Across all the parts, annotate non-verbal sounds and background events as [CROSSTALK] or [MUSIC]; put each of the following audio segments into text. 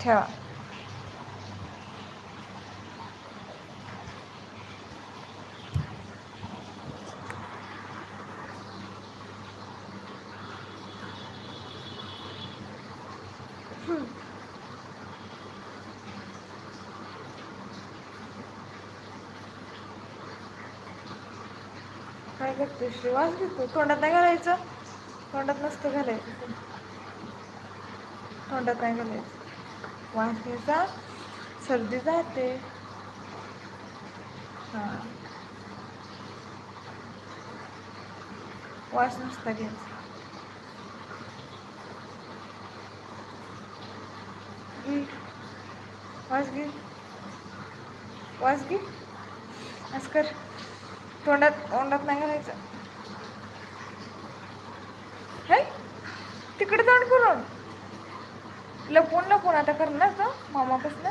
ठेवा. काय करते श्रीवास घेतो तोंडात नाही घालायचं? तोंडात नसतं घालायचं. तोंडात नाही घालायचं. वासनेचा सर्दी जाते. हां. वास नसता घ्यायचा. वास घे. वास घे. असं कर. तोंडात तोंडात नाही घालायचं. है? तिकडे तोंड करून. लपून लपून आता करणार तो मामापासून.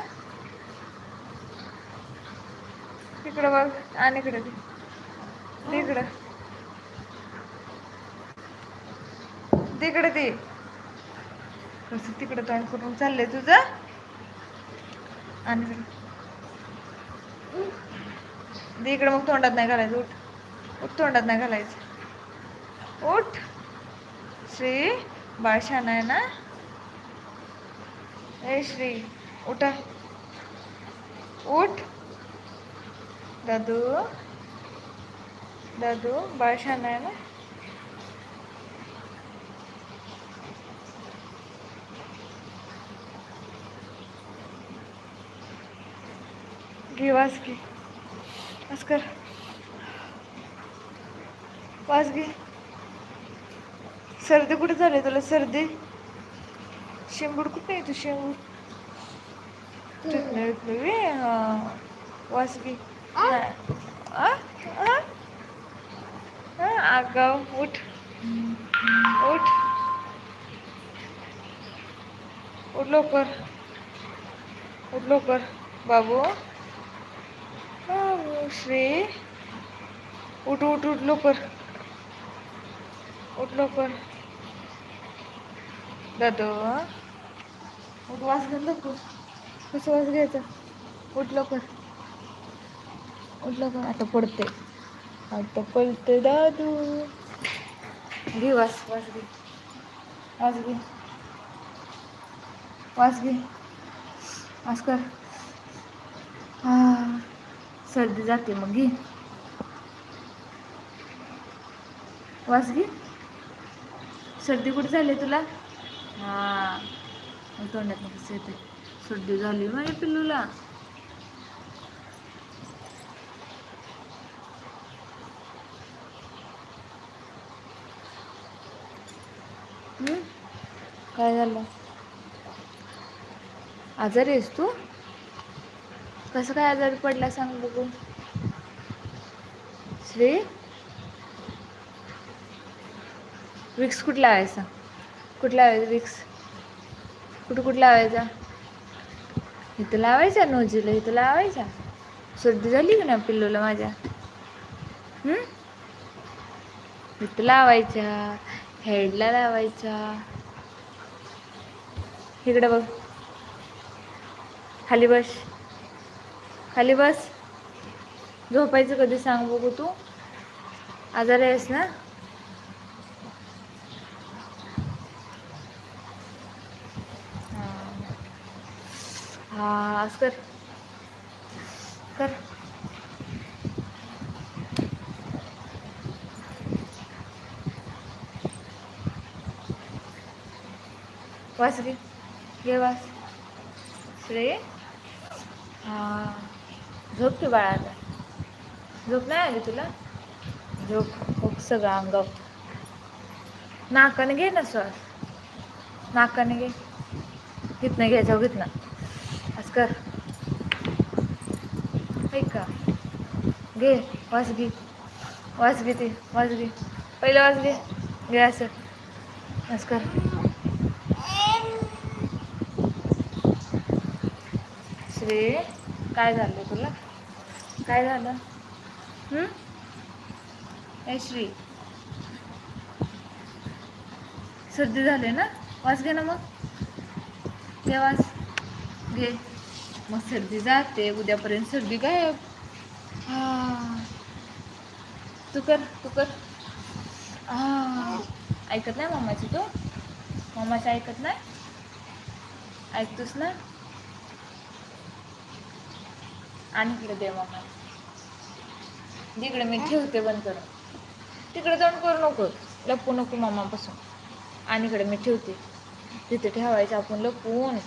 तिकडं बघ आणि इकडे दे. तिकडे. ते कसं तिकडं तोंड करून चाललंय तुझं? आणि इकडं. इकडे मग तोंडात नाही घालायचं उठ. उठ तोंडात नाही घालायचं. उठ. श्री बाळ आहे ना? ए श्री उठा. उठ. दादू. दादू बाळ छान आहे ना? घे वास घे. वास कर. वास घे. सर्दी कुठे झाली तुला? सर्दी? शेंबूड कुठे आहे तू शेंबूड तिथनं इथनं बी, हा. वास घे नाही. आ? आ? आ, आगाव उठ. उठ. उठ लवकर. उठ लवकर. बाबू. श्री. उठ उठ उठ लवकर. उठ लवकर. दादू उठ वास घ्या नको कसं वास घ्यायचा. उठ लवकर. उठ लवकर. आता पडते. आता पडते दादू. घे वास वास घे. वास घे. वास घे. वास कर. हा. सर्दी जाते मग घे. वास घे. सर्दी कुठे झाली तुला? हा. तोंडात कसं येते सुट्टी झाली माझ्या पिल्लूला. काय झालं? आजारी आहेस तू? कसं काय आजारी पडला सांग बघू. श्री? विक्स कुठला आहे सांग. कुठला आहे विक्स? कुठं कुठं लावायचा? इथं लावायचा नोजीला इथं लावायचा? सर्दी झाली का ना पिल्लूला माझ्या? इथं लावायच्या हेडला लावायचा. इकडे बघ. खाली बस. खाली बस. झोपायचं कधी सांग बघू तू? आजारी आहेस ना? हा असं कर. कर. वास घे घे वास. श्रेय हा. झोप तू बाळा आता. झोप नाही आली तुला? झोप. खूप सगळं अंगाव नाकाने घे ना श्वास. नाकाने घे. घेतनं घ्यायचं घेतनं असं कर. ऐक का? घे वास घे. वास घे ते वास घे. पहिलं वास घे. घे असं. वास कर. श्री काय झालं तुला? काय झालं? ए श्री. सर्दी झाली ना? वास घे ना मग. घे वास. घे. मग सर्दी जाते उद्यापर्यंत सर्दी गायब. हा. तू कर तू कर. हा. ऐकत नाही मामाची तू? मामाची ऐकत नाही? ऐकतोस ना? आणि इकडे दे मामा. तिकडे मी ठेवते बंद करून तिकडे जाऊन करू नको. लपू नको मामापासून. आणि इकडे मी ठेवते. तिथे ठेवायचं आपण लपून.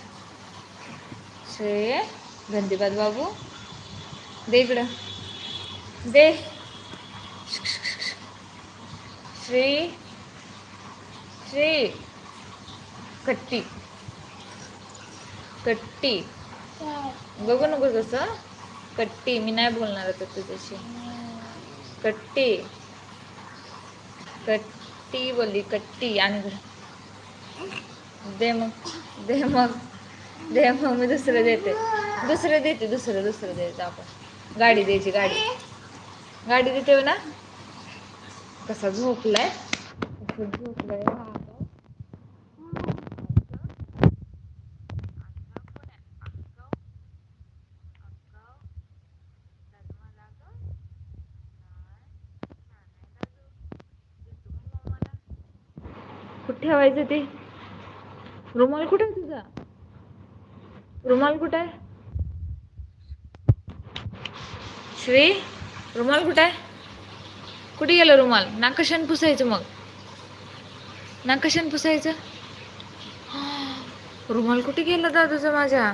श्रे गंदीबाद बाबू दे इकडं दे श्री श्री कट्टी कट्टी बघू नको तसं कट्टी मी नाही बोलणार आता तुझ्याशी कट्टी कट्टी बोलली कट्टी आणि इकडं. दे मग दे मग दे मग मी दुसरं देते. दुसरं देते दुसरं दुसरं द्यायचं आपण. गाडी द्यायची गाडी. गाडी देते ना? कसा झोपलाय? झोपलाय? कुठे ठेवायचं ते? रुमाल कुठे तुझा? रुमाल कुठे आहे? श्री रुमाल कुठे आहे? कुठे गेलं रुमाल? नाकशान पुसायचं मग. नाकशान पुसायचं? [GASPS] रुमाल कुठे गेला दादूचं माझ्या?